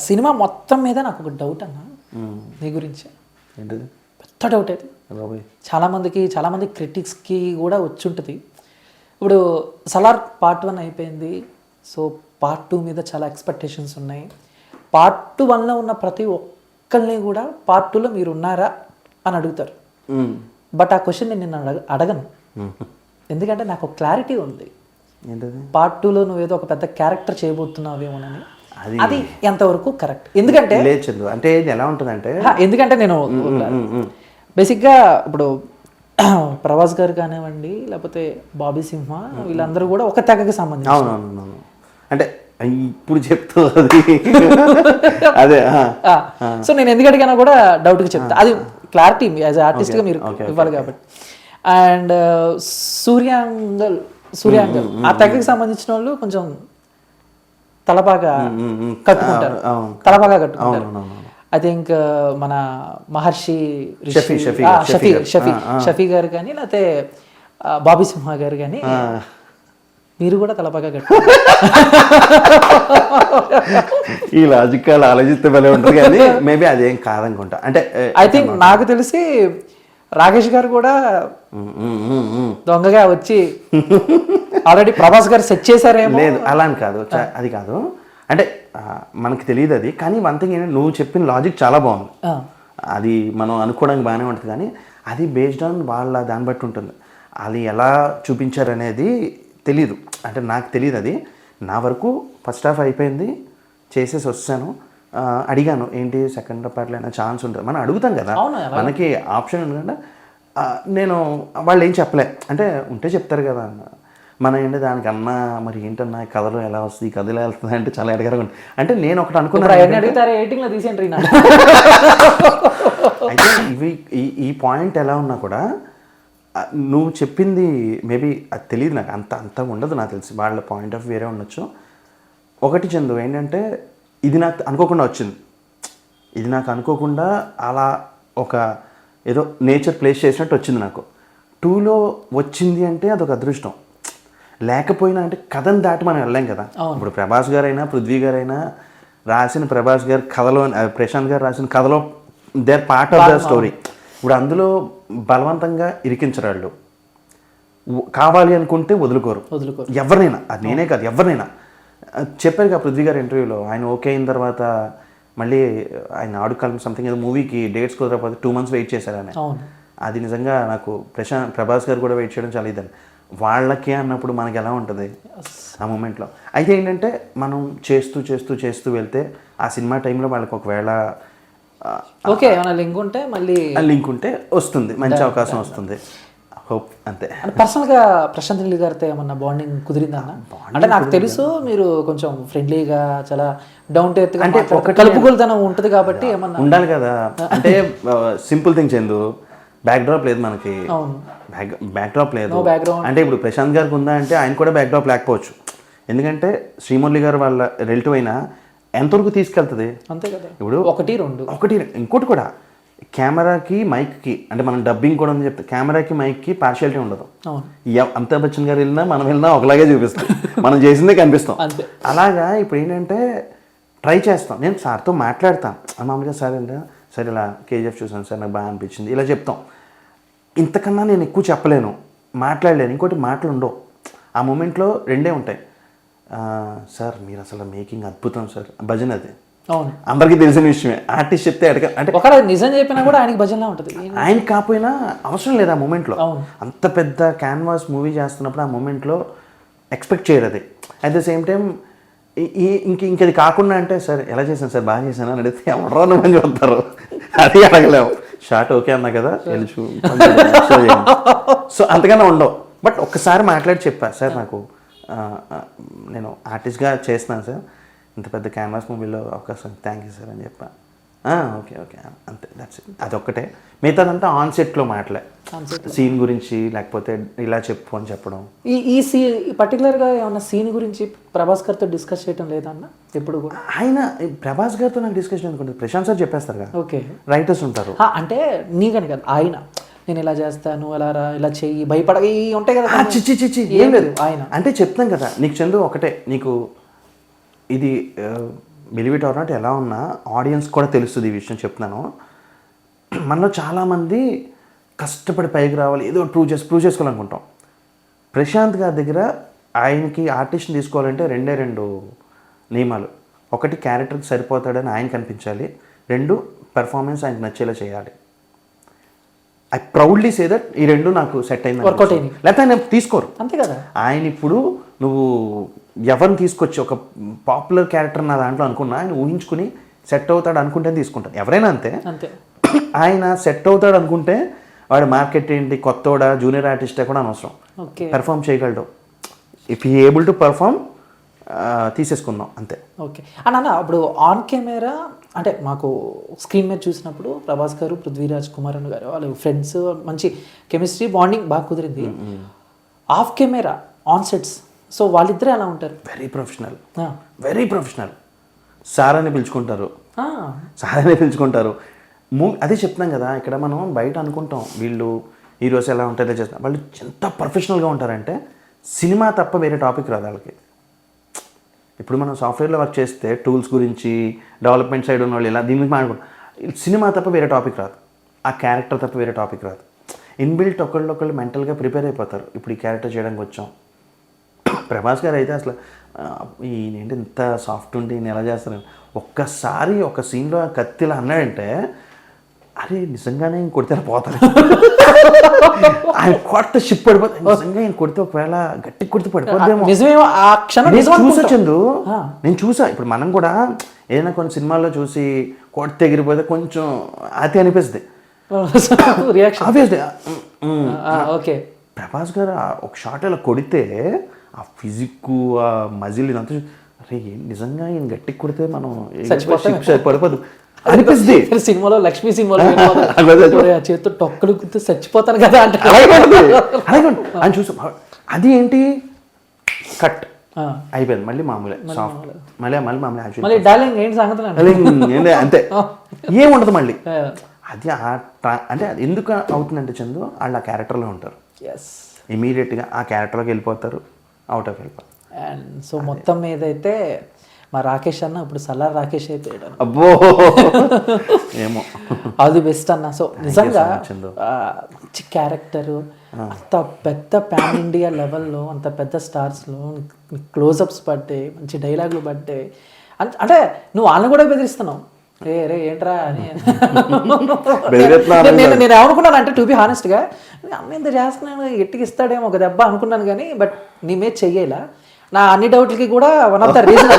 Cinema మొత్తం మీద నాకు ఒక డౌట్ అన్న. నీ గురించి. ఏంటిది? పెద్ద డౌట్ అది. చాలామందికి చాలామంది క్రిటిక్స్కి కూడా వచ్చి ఉంటుంది ఇప్పుడు సలార్ పార్ట్ వన్ అయిపోయింది. సో పార్ట్ టూ మీద చాలా ఎక్స్పెక్టేషన్స్ ఉన్నాయి. పార్ట్ టూ వన్లో ఉన్న ప్రతి ఒక్కరిని కూడా పార్ట్ టూలో మీరు ఉన్నారా అని అడుగుతారు. బట్ ఆ క్వశ్చన్ నేను నిన్ను అడగ అడగను. ఎందుకంటే నాకు క్లారిటీ ఉంది. పార్ట్ టూలో నువ్వేదో ఒక పెద్ద క్యారెక్టర్ చేయబోతున్నావేమోనని. అది ఎంతవరకు కరెక్ట్? ఎందుకంటే లేదు చందు అంటే ఇది ఎలా ఉంటుందంటే ఎందుకంటే నేను బేసిక్గా ఇప్పుడు ప్రభాస్ గారు కానివ్వండి లేకపోతే బాబీ సింహ వీళ్ళందరూ కూడా ఒక తెగకి సంబంధించి అవునవును అంటే ఇప్పుడు చెప్తూ అది. అదే. సో నేను ఎందుకు అడిగానో కూడా డౌట్గా చెప్తా. అది క్లారిటీ యాజ్ ఆర్టిస్ట్గా మీరు ఇవ్వాలి కాబట్టి. అండ్ సూర్యాంగల్ సూర్యాంగల్ ఆ తెగకి సంబంధించిన వాళ్ళు కొంచెం తలపాగా. కట్టుకుంటారు. తలపాగా కట్టుకుంటారు. ఐ థింక్ మన మహర్షి రిషి- షఫీ, షఫీ షఫీ షఫీ గారు. కానీ లేకపోతే బాబీ సింహ గారు కానీ మీరు కూడా తలపాగా కట్టు ఈ లాజికల్ ఆలోచిస్తే భలే ఉంటుంది కానీ మేబీ అదేం కాదనుకుంటా అంటే ఐ థింక్ నాకు తెలిసి రాకేష్ గారు కూడా. దొంగగా వచ్చి ఆల్రెడీ ప్రభాస్ గారు సెట్ చేశారేమో. లేదు అలా అని కాదు అది కాదు. అంటే మనకి తెలియదు అది. కానీ వన్ థింగ్ ఏంటంటే నువ్వు చెప్పిన లాజిక్ చాలా బాగుంది. అది మనం అనుకోవడానికి బాగానే ఉంటుంది. కానీ అది బేస్డ్ ఆన్ వాళ్ళ దాన్ని బట్టి ఉంటుంది. అది ఎలా చూపించారు అనేది తెలీదు. అంటే నాకు తెలియదు అది. నా వరకు ఫస్ట్ హాఫ్ అయిపోయింది. చేసేసి వస్తాను. అడిగాను ఏంటి సెకండ్ పార్ట్లో అయినా ఛాన్స్ ఉంటుంది మనం అడుగుతాం కదా. మనకి ఆప్షన్ ఎందుకంటే నేను వాళ్ళు ఏం చెప్పలే. అంటే ఉంటే చెప్తారు కదా అన్న. మన ఏంటి దానికన్నా మరి ఏంటన్నా కథలో ఎలా వస్తుంది ఈ కథ ఎలా వెళ్తుంది అంటే చాలా ఎడగరగా ఉంటుంది అంటే నేను ఒకటి అనుకున్నాను అడుగుతారు? అయితే ఇవి ఈ ఈ పాయింట్ ఎలా ఉన్నా కూడా నువ్వు చెప్పింది మేబీ అది తెలియదు నాకు. అంత అంత ఉండదు నాకు తెలిసి. వాళ్ళ పాయింట్ ఆఫ్ వేరే ఉండొచ్చు. ఒకటి చందు ఏంటంటే ఇది నాకు అనుకోకుండా వచ్చింది. ఇది నాకు అనుకోకుండా అలా ఒక ఏదో నేచర్ ప్లేస్ చేసినట్టు వచ్చింది నాకు. టూలో వచ్చింది అంటే అదొక అదృష్టం. లేకపోయినా అంటే కథను దాటి మనం వెళ్ళాం కదా. ఇప్పుడు ప్రభాస్ గారైనా పృథ్వీ గారైనా రాసిన ప్రభాస్ గారి కథలో ప్రశాంత్ గారు రాసిన కథలో they are part of the story. ఇప్పుడు అందులో బలవంతంగా ఇరికించరాళ్ళు కావాలి అనుకుంటే వదులుకోరు. వదులుకోరు. ఎవరినైనా అది నేనే కాదు ఎవరినైనా. చెప్పారు కదా పృథ్వీ గారి ఇంటర్వ్యూలో ఆయన ఓకే అయిన తర్వాత మళ్ళీ ఆయన ఆడుకాలం సంథింగ్ ఏదో మూవీకి డేట్స్ కుదరకపోతే టూ మంత్స్ వెయిట్ చేశారు ఆయన. అవును. అది నిజంగా నాకు ప్రశాంత్ ప్రభాస్ గారు కూడా వెయిట్ చేయడం చాలా ఇదని వాళ్ళకే అన్నప్పుడు మనకి ఎలా ఉంటుంది? ఆ మూమెంట్లో. అయితే ఏంటంటే మనం చేస్తూ చేస్తూ చేస్తూ వెళ్తే ఆ సినిమా టైంలో వాళ్ళకి ఒకవేళ ఓకే ఏమైనా లింక్ ఉంటే మళ్ళీ లింక్ ఉంటే వస్తుంది. మంచి అవకాశం వస్తుంది. హోప్ అంతే. అంటే పర్సనల్గా ప్రశాంత్ నీల్ గారితో ఏమన్నా బాండింగ్ కుదిరిందన్న అంటే నాకు తెలుసు మీరు కొంచెం ఫ్రెండ్లీగా చాలా డౌన్ టు ఎర్త్ అంటే కలుపుకొలుతనం ఉంటుంది కాబట్టి ఏమన్నా ఉండాలి కదా. అంటే సింపుల్ థింగ్స్ ఎందు బ్యాక్ డ్రాప్ లేదు మనకి. అవును బ్యాక్ బ్యాక్ డ్రాప్ లేదు. అంటే ఇప్పుడు ప్రశాంత్ గారికి ఉందా అంటే ఆయన కూడా బ్యాక్ డ్రాప్ లేకపోవచ్చు. ఎందుకంటే శ్రీమురళి గారు వాళ్ళ రిలేటివ్ అయినా ఎంతవరకు తీసుకెళ్తుంది? అంతే కదా. ఇప్పుడు ఒకటి రెండు. ఒకటి ఇంకోటి కూడా. కెమెరాకి మైక్కి అంటే మనం డబ్బింగ్ కూడా అని చెప్తే కెమెరాకి మైక్కి పార్షియాలిటీ ఉండదు. అమితాబ్ బచ్చన్ గారు వెళ్ళినా మనం వెళ్ళినా ఒకలాగే చూపిస్తాం. మనం చేసిందే కనిపిస్తాం. అలాగా ఇప్పుడు ఏంటంటే ట్రై చేస్తాం. నేను సార్తో మాట్లాడతాను. మామూలుగా సార్ అంటే సార్ ఇలా కేజీఎఫ్ చూసాను సార్ నాకు బాగా అనిపించింది. ఇలా చెప్తాం. ఇంతకన్నా నేను ఎక్కువ చెప్పలేను. మాట్లాడలేను. ఇంకోటి మాటలు ఉండవు ఆ మూమెంట్లో రెండే ఉంటాయి. సార్ మీరు అసలు మేకింగ్ అద్భుతం సార్. భజన అది. అవును. అందరికీ తెలిసిన విషయమే. ఆర్టిస్ట్ చెప్తే అడగ అంటే ఒకవేళ నిజం చెప్పినా కూడా ఆయనకి భజనలా ఉంటుంది. ఆయన కాకపోయినా అవసరం లేదు ఆ మూమెంట్లో. అవును. అంత పెద్ద క్యాన్వాస్ మూవీ చేస్తున్నప్పుడు ఆ మూమెంట్లో ఎక్స్పెక్ట్ చేయరు అది. అట్ ద సేమ్ టైం ఈ ఇంక ఇంకది కాకుండా అంటే సార్ ఎలా చేశాను సార్? బాగా చేశాను? అని అడిగితే ఎవరో నువ్వు? చూస్తారు అది అడగలేము. షార్ట్ ఓకే అన్నా కదా? తెలుసు సో అంతకన్నా ఉండవు. బట్ ఒక్కసారి మాట్లాడి చెప్పా సార్ నాకు నేను ఆర్టిస్ట్గా చేస్తున్నాను సార్. ఇంత పెద్ద క్యాన్వాస్ మూవీలో అవకాశం థ్యాంక్ యూ సార్ అని చెప్పా. "ఆ, ఓకే ఓకే. అంతే దట్స్ అదొక్కటే. మిగతాదంతా ఆన్ సెట్లో మాటలే సీన్ గురించి లేకపోతే ఇలా చెప్పు అని చెప్పడం. ఈ ఈ సీ పర్టికులర్గా ఏమన్నా సీన్ గురించి ప్రభాస్ గారితో డిస్కస్ చేయడం లేదన్న? ఎప్పుడు కూడా? ఆయన ప్రభాస్ గారితో నాకు డిస్కషన్ అనుకుంటుంది ప్రశాంత్ సార్ చెప్పేస్తారు కదా. ఓకే. రైటర్స్ ఉంటారు. అంటే నీకని కదా ఆయన. నేను ఇలా చేస్తాను అలా రా ఇలా చెయ్యి భయపడ ఉంటాయి కదా చిచ్చి చిచ్చి ఏం లేదు. ఆయన. అంటే చెప్తాం కదా నీకు చందు ఒకటే నీకు ఇది బిలీవ్ ఇట్ ఆర్ నాట్ ఎలా ఉన్నా ఆడియన్స్ కూడా తెలుస్తుంది ఈ విషయం చెప్తున్నాను. మనలో చాలామంది కష్టపడి పైకి రావాలి ఏదో ప్రూవ్ చేసి ప్రూవ్ చేసుకోవాలనుకుంటాం. ప్రశాంత్ గారి దగ్గర ఆయనకి ఆర్టిస్ట్ని తీసుకోవాలంటే రెండే రెండు నియమాలు. ఒకటి క్యారెక్టర్కి సరిపోతాడని ఆయన కనిపించాలి రెండు పెర్ఫార్మెన్స్ ఆయనకు నచ్చేలా చేయాలి. ఐ ప్రౌడ్లీ సే దట్ ఈ రెండు నాకు సెట్ అయింది. లేకపోతే ఆయన తీసుకోరు. అంతే కదా. ఆయన ఇప్పుడు నువ్వు ఎవరిని తీసుకొచ్చి ఒక పాపులర్ క్యారెక్టర్ నా దాంట్లో అనుకున్నా ఆయన ఊహించుకుని సెట్ అవుతాడు అనుకుంటే తీసుకుంటాను. ఎవరైనా అంతే. అంతే. ఆయన సెట్ అవుతాడు అనుకుంటే వాడు మార్కెట్ ఏంటి కొత్తోడా జూనియర్ ఆర్టిస్టే కూడా అనవసరం. ఓకే. పెర్ఫామ్ చేయగలడు. If he able to perform తీసేసుకుందాం. అంతే. ఓకే. అని అన్న ఇప్పుడు ఆన్ కెమెరా అంటే మాకు స్క్రీన్ మీద చూసినప్పుడు ప్రభాస్ గారు పృథ్వీరాజ్ కుమార్ అన్న గారు వాళ్ళు ఫ్రెండ్స్ మంచి కెమిస్ట్రీ బాండింగ్ బాగా కుదిరింది. Off camera on sets so వాళ్ళిద్దరే అలా ఉంటారు? Very professional. Very professional sir అని పిలుచుకుంటారు. సార్ అనే పిలుచుకుంటారు. మూ అదే చెప్తున్నాం కదా ఇక్కడ మనం బయట అనుకుంటాం వీళ్ళు హీరోస్ ఎలా ఉంటారో చేస్తాం వాళ్ళు ఎంత ప్రొఫెషనల్గా ఉంటారంటే సినిమా తప్ప వేరే టాపిక్ రాదు వాళ్ళకి. ఇప్పుడు మనం సాఫ్ట్వేర్లో వర్క్ చేస్తే టూల్స్ గురించి డెవలప్మెంట్ సైడ్ ఉన్న వాళ్ళు ఇలా దీని గురించి మాట్లాడుకుంటాం. సినిమా తప్ప వేరే టాపిక్ రాదు. ఆ క్యారెక్టర్ తప్ప వేరే టాపిక్ రాదు. ఇన్బిల్ట్ ఒకళ్ళు ఒకళ్ళు మెంటల్గా ప్రిపేర్ అయిపోతారు. ఇప్పుడు ఈ క్యారెక్టర్ చేయడానికి వచ్చాం. ప్రభాస్ గారు అయితే అసలు ఆ, ఈయన ఏంటి ఇంత సాఫ్ట్ ఉండి ఈయన ఎలా చేస్తారు? ఒక్కసారి ఒక సీన్లో ఆ కత్తిలా అన్నాడంటే అరే నిజంగానే ఈయన కొడితే పోతారు. ఆయన కొడితే షిప్ పడిపోతుంది నిజంగా ఈయన కొడితే ఒకవేళ గట్టి కొడితే పడిపోద్దేమో. నేను నిజం చూసా. చందు. నేను చూసా. ఇప్పుడు మనం కూడా ఏదైనా కొన్ని సినిమాల్లో చూసి కొడితే ఎగిరిపోతే కొంచెం అతి అనిపిస్తుంది. ఓకే. ప్రభాస్ గారు ఒక షాట్ ఇలా కొడితే ఆ ఫిజిక్ ఆ మజిల్ ఇదంతా అరే నిజంగా ఈయన గట్టికి కొడితే మనం పడిపోదు అనిపిస్తుంది. సినిమాలో లక్ష్మీ సినిమాలో చేతితో టొక్కలు గుర్తు చచ్చిపోతాను కదా అంటే. ఆయన చూసా. అది ఏంటి? కట్. అయిపోయింది. మళ్ళీ మామూలే. సాఫ్ట్ మళ్ళీ మళ్ళీ మామూలే. మళ్ళీ డార్లింగ్ ఏంటి సంగతి అంతే. ఏం ఉండదు మళ్ళీ? అది అంటే ఎందుకు అవుతుందంటే చందు వాళ్ళు ఆ క్యారెక్టర్లో ఉంటారు. ఎస్ ఇమీడియట్గా ఆ క్యారెక్టర్లోకి వెళ్ళిపోతారు. అవుట్ ఆఫ్ వెళ్ళిపోతారు అండ్ సో మొత్తం మీద అయితే మా రాకేష్ అన్న ఇప్పుడు సలార్ రాకేష్ అయిపోయాడు అబ్బో! ఏమో. ఆల్ ది బెస్ట్ అన్న సో నిజంగా క్యారెక్టర్ అంత పెద్ద పాన్ ఇండియా లెవెల్లో అంత పెద్ద స్టార్స్లో క్లోజప్స్ పడ్డాయి మంచి డైలాగులు పడ్డాయి. అంటే నువ్వు వాళ్ళని కూడా బెదిరిస్తున్నావు. రే రే ఏంట్రా అని. బెదిరిస్తున్నా నేను- నేను నేను ఏమనుకున్నాను అంటే టు బి హానెస్ట్గా అమ్మ ఇంత చేస్తున్నాను ఎట్టికి ఇస్తాడేమో ఒక దెబ్బ అనుకున్నాను కానీ బట్ నీ మీద చెయ్యేలా. నా అన్ని డౌట్లకి కూడా వన్ ఆఫ్ ద రీజన్